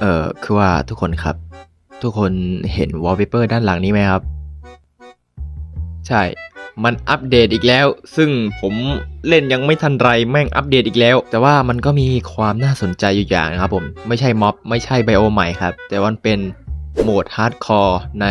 เอ่อ คือว่าทุกคนครับ ทุกคนเห็นวอลเปเปอร์ด้านหลังนี้ไหมครับ ใช่ มันอัปเดตอีกแล้ว ซึ่งผมเล่นยังไม่ทันไรแม่งอัปเดตอีกแล้ว แต่ว่ามันก็มีความน่าสนใจอยู่อย่างนะครับผม ไม่ใช่ม็อบ ไม่ใช่ไบโอใหม่ครับ แต่ว่ามันเป็นโหมดฮาร์ดคอร์ใน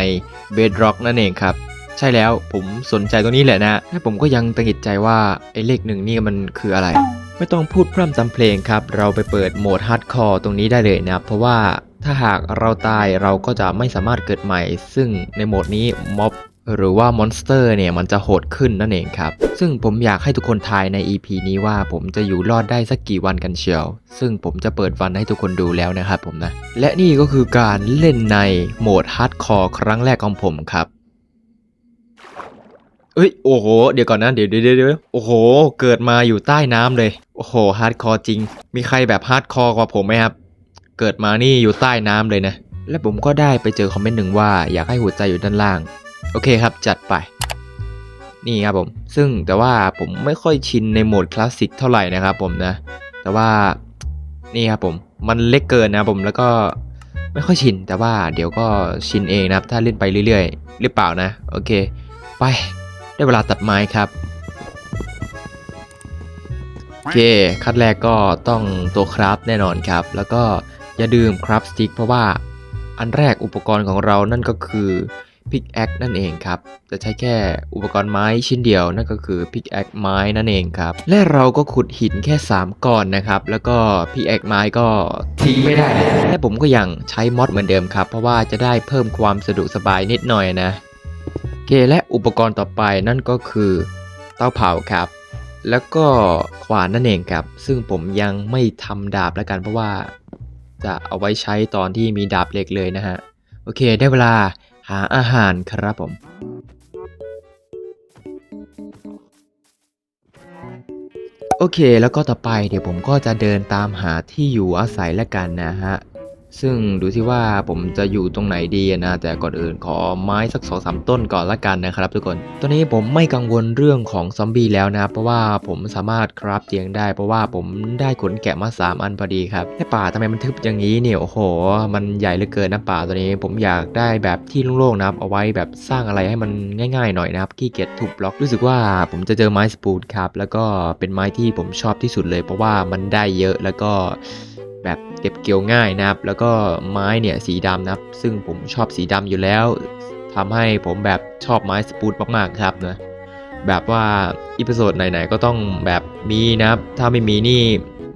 Bedrock นั่นเองครับ ใช่แล้วผมสนใจตรงนี้แหละนะและผมก็ยังตังหิดใจว่าไอ้เลขหนึ่งนี่มันคืออะไร ไม่ต้องพูดพร่ำทำเพลงครับ เราไปเปิดโหมดฮาร์ดคอร์ตรงนี้ได้เลยนะครับเพราะว่าถ้าหากเราตายเราก็จะไม่สามารถเกิดใหม่ ซึ่งในโหมดนี้ม็อบหรือว่ามอนสเตอร์เนี่ยมันจะโหดขึ้นนั่นเองครับ ซึ่งผมอยากให้ทุกคนทายใน EP นี้ว่าผมจะอยู่รอดได้สักกี่วันกันเชียว ซึ่งผมจะเปิดวันให้ทุกคนดูแล้วนะครับผมนะ และนี่ก็คือการเล่นในโหมดฮาร์ดคอร์ครั้งแรกของผมครับ เอ้ยโอ้โหเดี๋ยวก่อนนะเดี๋ยวเดี๋ยวเดี๋ยวโอ้โห เกิดมาอยู่ใต้น้ำเลย โอ้โหฮาร์ดคอร์จริง มีใครแบบฮาร์ดคอร์กว่าผมไหมครับ เกิดมานี่อยู่ใต้น้ำเลยนะ และผมก็ได้ไปเจอคอมเมนต์หนึ่งว่าอยากให้หัวใจอยู่ด้านล่าง โอเคครับจัดไป นี่ครับผม ซึ่งแต่ว่าผมไม่ค่อยชินในโหมดคลาสสิกเท่าไหร่นะครับผมนะ แต่ว่านี่ครับผมมันเล็กเกินนะผมแล้วก็ไม่ค่อยชินแต่ว่าเดี๋ยวก็ชินเองนะครับ ถ้าเล่นไปเรื่อยๆ หรือเปล่านะ โอเค ไป ได้เวลาตัดไม้ครับโอเคคัดแรกก็ต้องตัวคราฟแน่นอนครับ แล้วก็อย่าดื่มคราฟสติ๊กเพราะว่าอันแรกอุปกรณ์ของเรานั่นก็คือพิกแอคนั่นเองครับ จะใช้แค่อุปกรณ์ไม้ชิ้นเดียวนั่นก็คือพิกแอคไม้นั่นเองครับ และเราก็ขุดหินแค่ 3ก้อนนะครับ แล้วก็พิกแอคไม้ก็ทิ้งไม่ได้และผมก็ยังใช้มอดเหมือนเดิมครับ เพราะว่าจะได้เพิ่มความสะดวกสบายนิดหน่อยนะ เคและอุปกรณ์ต่อไปนั่นก็คือเตาเผาครับ แล้วก็ขวานนั่นเองครับ ซึ่งผมยังไม่ทำดาบแล้วกันเพราะว่า จะเอาไว้ใช้ตอนที่มีดาบเหล็กเลยนะฮะ โอเคได้เวลาหาอาหารครับผมโอเค แล้วก็ต่อไปเดี๋ยวผมก็จะเดินตามหาที่อยู่อาศัยแล้วกันนะฮะ ซึ่งดูที่ว่าผมจะอยู่ตรงไหนดีนะ แต่ก่อนอื่นขอไม้สักสองสามต้นก่อนละกันนะครับ ทุกคน ตอนนี้ผมไม่กังวลเรื่องของซอมบี้แล้วนะ เพราะว่าผมสามารถคราฟเตียงได้ เพราะว่าผมได้ขนแกะมา 3 อันพอดีครับแต่ป่าทำไมมันทึบอย่างนี้เนี่ยโอ้โห มันใหญ่เหลือเกินนะป่าตัวนี้ ผมอยากได้แบบที่โล่งๆนะครับ เอาไว้แบบสร้างอะไรให้มันง่ายๆหน่อยนะครับขี้เกียจทุบบล็อกรู้สึกว่าผมจะเจอไม้สปูดครับแล้วก็เป็นไม้ที่ผมชอบที่สุดเลย เพราะว่ามันได้เยอะแล้วก็ แบบเก็บเกี่ยวง่ายนะครับ แล้วก็ไม้เนี่ยสีดำนะครับ ซึ่งผมชอบสีดำอยู่แล้ว ทำให้ผมแบบชอบไม้สปูดมากๆครับนะแบบว่าอีพิโซดไหนๆก็ต้องแบบมีนะครับ ถ้าไม่มีนี่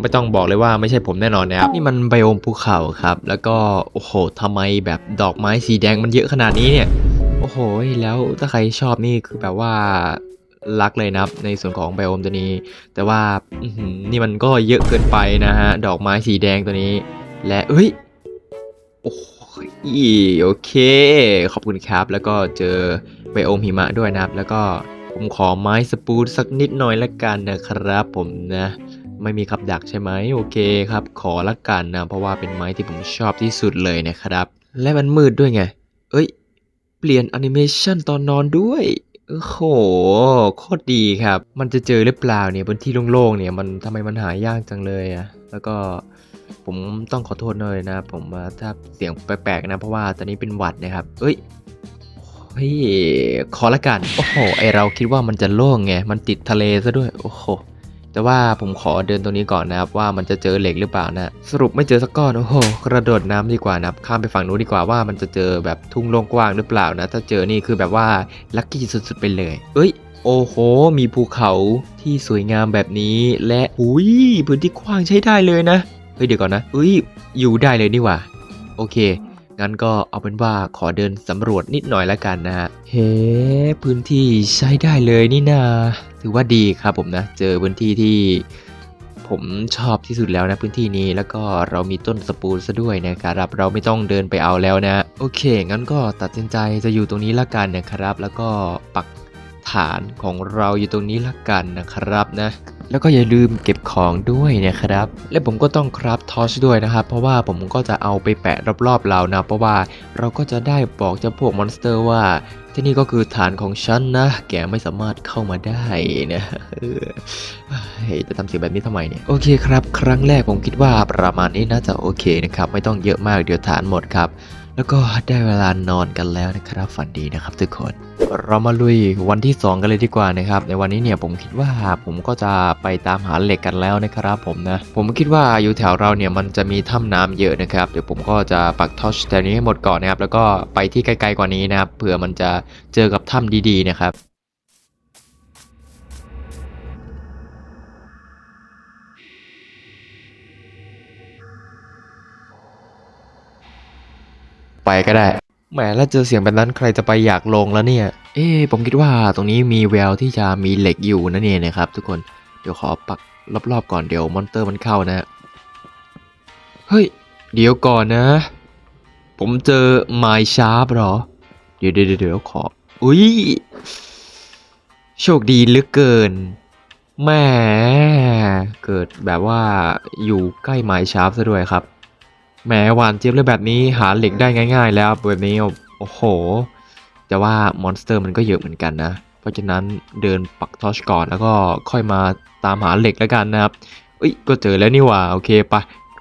ไม่ต้องบอกเลยว่าไม่ใช่ผมแน่นอนนะครับ นี่มันไบโอมภูเขาครับ แล้วก็โอ้โหทำไมแบบดอกไม้สีแดงมันเยอะขนาดนี้เนี่ย โอ้โห แล้วถ้าใครชอบนี่คือแบบว่า รักเลยนะครับ ในส่วนของไบโอมตัวนี้ แต่ว่านี่มันก็เยอะเกินไปนะฮะ ดอกไม้สีแดงตัวนี้ และเอ้ย โอ้ยโอเค ขอบคุณครับ แล้วก็เจอไบโอมหิมะด้วยนะครับ แล้วก็ผมขอไม้สปูดสักนิดหน่อยละกันนะครับ ผมนะไม่มีขับดักใช่ไหมโอเคครับ ขอละกันนะเพราะว่าเป็นไม้ที่ผมชอบที่สุดเลยนะครับ และมันมืดด้วยไง เอ้ย เปลี่ยนแอนิเมชันตอนนอนด้วย โอ้โห โคตรดีครับ มันจะเจอหรือเปล่าเนี่ยบนที่โล่งๆเนี่ยมันทำไมมันหายากจังเลยอะแล้วก็ผมต้องขอโทษหน่อยนะ ผมว่าถ้าเสียงแปลกๆนะ เพราะว่าตอนนี้เป็นหวัดนะครับ เอ้ยเฮ้ยขอละกัน โอ้โห ไอเราคิดว่ามันจะโล่งไง มันติดทะเลซะด้วย โอ้โห แต่ว่าผมขอเดินตรงนี้ก่อนนะครับว่ามันจะเจอเหล็กหรือเปล่านะ สรุปไม่เจอสักก้อนโอ้โหกระโดดน้ำดีกว่านับข้ามไปฝั่งนู้นดีกว่าว่ามันจะเจอแบบทุ่งโล่งกว้างหรือเปล่านะ ถ้าเจอนี่คือแบบว่าลัคกี้สุดๆไปเลย เอ้ยโอ้โห มีภูเขาที่สวยงามแบบนี้ และหุยพื้นที่กว้างใช้ได้เลยนะ เฮ้ยเดี๋ยวก่อนนะเอ้ยอยู่ได้เลยนี่หว่า โอเค งั้นก็เอาเป็นว่าขอเดินสำรวจนิดหน่อยละกันนะฮะ เฮ้พื้นที่ใช้ได้เลยนี่นา ถือว่าดีครับผมนะ เจอพื้นที่ที่ผมชอบที่สุดแล้วนะพื้นที่นี้แล้วก็เรามีต้นสปูนซะด้วยนะครับเราไม่ต้องเดินไปเอาแล้วนะ โอเค งั้นก็ตัดสินใจจะอยู่ตรงนี้ละกันนะครับ แล้วก็ปักฐานของเราอยู่ตรงนี้ละกันนะครับนะ แล้วก็อย่าลืมเก็บของด้วยนะครับ และผมก็ต้องคราฟทอชด้วยนะครับ เพราะว่าผมก็จะเอาไปแปะรอบๆเรานะ เพราะว่าเราก็จะได้บอกเจ้าพวกมอนสเตอร์ว่าที่นี่ก็คือฐานของฉันนะ แกไม่สามารถเข้ามาได้นะเฮ้ยจะทำเสียงแบบนี้ทำไมเนี่ย โอเคครับ ครั้งแรกผมคิดว่าประมาณนี้น่าจะโอเคนะครับ ไม่ต้องเยอะมากเดี๋ยวฐานหมดครับ แล้วก็ได้เวลานอนกันแล้วนะครับฝันดีนะครับทุกคน เรามาลุยวันที่ 2 กันเลยดีกว่านะครับ ในวันนี้เนี่ยผมคิดว่าผมก็จะไปตามหาเหล็กกันแล้วนะครับผมนะ ผมคิดว่าอยู่แถวเราเนี่ยมันจะมีถ้ำน้ำเยอะนะครับ เดี๋ยวผมก็จะปักทอชแถวนี้ให้หมดก่อนนะครับ แล้วก็ไปที่ไกลๆกว่านี้นะครับเผื่อมันจะเจอกับถ้ำดีๆนะครับ ไปก็ได้ แหมแล้วเจอเสียงแบบนั้นใครจะไปอยากลงแล้วเนี่ย เอ๊ผมคิดว่าตรงนี้มีแววที่จะมีเหล็กอยู่นะเนี่ยนะครับ ทุกคน เดี๋ยวขอปักรอบๆก่อนเดี๋ยวมอนเตอร์มันเข้านะเฮ้ย เดี๋ยวก่อนนะ ผมเจอไม้ชาร์ปหรอ เดี๋ยวเดี๋ยวเดี๋ยวขอ อุ้ย โชคดีเหลือเกินแหมเกิดแบบว่าอยู่ใกล้ไม้ชาร์ปซะด้วยครับ แหมหวานเจี๊ยบเลยแบบนี้หาเหล็กได้ง่าย ๆ แล้วแบบนี้โอ้โห แต่ว่ามอนสเตอร์มันก็เยอะเหมือนกันนะ เพราะฉะนั้นเดินปักทอชก่อนแล้วก็ค่อยมาตามหาเหล็กแล้วกันนะครับเอ้ยก็เจอแล้วนี่ว่าโอเคไป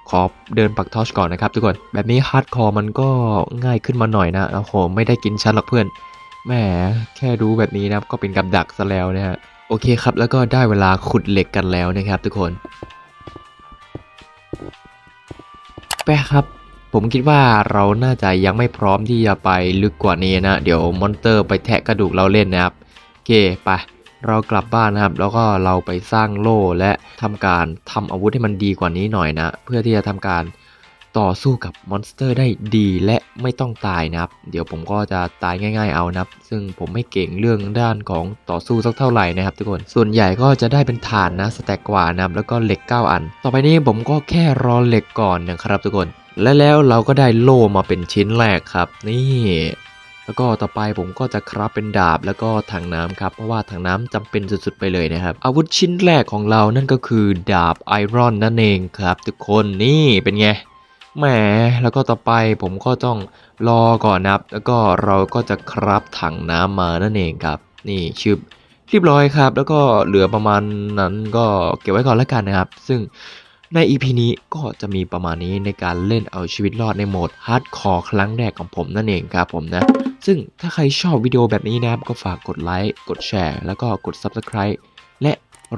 ขอเดินปักทอชก่อนนะครับทุกคนแบบนี้ฮาร์ดคอร์มันก็ง่ายขึ้นมาหน่อยนะโอ้โหไม่ได้กินชั้นหรอกเพื่อนแหมแค่รู้แบบนี้นะก็เป็นกับดักซะแล้วนะฮะโอเคครับแล้วก็ได้เวลาขุดเหล็กกันแล้วนะครับทุกคน แปะครับ ผมคิดว่าเราน่าจะยังไม่พร้อมที่จะไปลึกกว่านี้นะ เดี๋ยวมอนเตอร์ไปแทะกระดูกเราเล่นนะครับโอเคไปเรากลับบ้านนะครับ แล้วก็เราไปสร้างโล่และทำการทำอาวุธให้มันดีกว่านี้หน่อยนะ เพื่อที่จะทำการ ต่อสู้กับมอนสเตอร์ได้ดีและไม่ต้องตายนะครับ เดี๋ยวผมก็จะตายง่าย ๆเอานะครับ ซึ่งผมไม่เก่งเรื่องด้านของต่อสู้สักเท่าไหร่นะครับทุกคน ส่วนใหญ่ก็จะได้เป็นฐานนะสแต็กกว่านะแล้วก็เหล็ก 9 อัน ต่อไปนี้ผมก็แค่รอเหล็กก่อนนะครับทุกคน และแล้วเราก็ได้โล่มาเป็นชิ้นแรกครับ นี่แล้วก็ต่อไปผมก็จะคราฟเป็นดาบแล้วก็ถังน้ำครับ เพราะว่าถังน้ำจำเป็นสุดๆไปเลยนะครับ อาวุธชิ้นแรกของเรานั่นก็คือดาบไอรอนนั่นเองครับ ทุกคนนี่เป็นไง แหมแล้วก็ต่อไปผมก็ต้องรอก่อนนะครับ แล้วก็เราก็จะคราฟถังน้ำมานั่นเองครับ นี่ชื่อเรียบร้อยครับ แล้วก็เหลือประมาณนั้นก็เก็บไว้ก่อนแล้วกันนะครับ ซึ่งใน EP นี้ก็จะมีประมาณนี้ในการเล่นเอาชีวิตรอดในโหมดฮาร์ดคอร์ครั้งแรกของผมนั่นเองครับผมนะ ซึ่งถ้าใครชอบวิดีโอแบบนี้นะครับ ก็ฝากกดไลค์ กดแชร์ แล้วก็กด Subscribe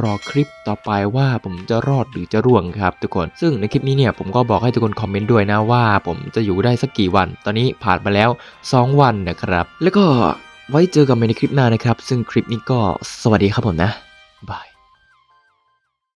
รอคลิปต่อไปว่าผมจะรอดหรือจะร่วงครับทุกคน ซึ่งในคลิปนี้เนี่ยผมก็บอกให้ทุกคนคอมเมนต์ด้วยนะว่า ผมจะอยู่ได้สักกี่วัน ตอนนี้ผ่านมาแล้ว 2 วันนะครับ แล้วก็ไว้เจอกันใหม่ในคลิปหน้านะครับ ซึ่งคลิปนี้ก็สวัสดีครับผมนะ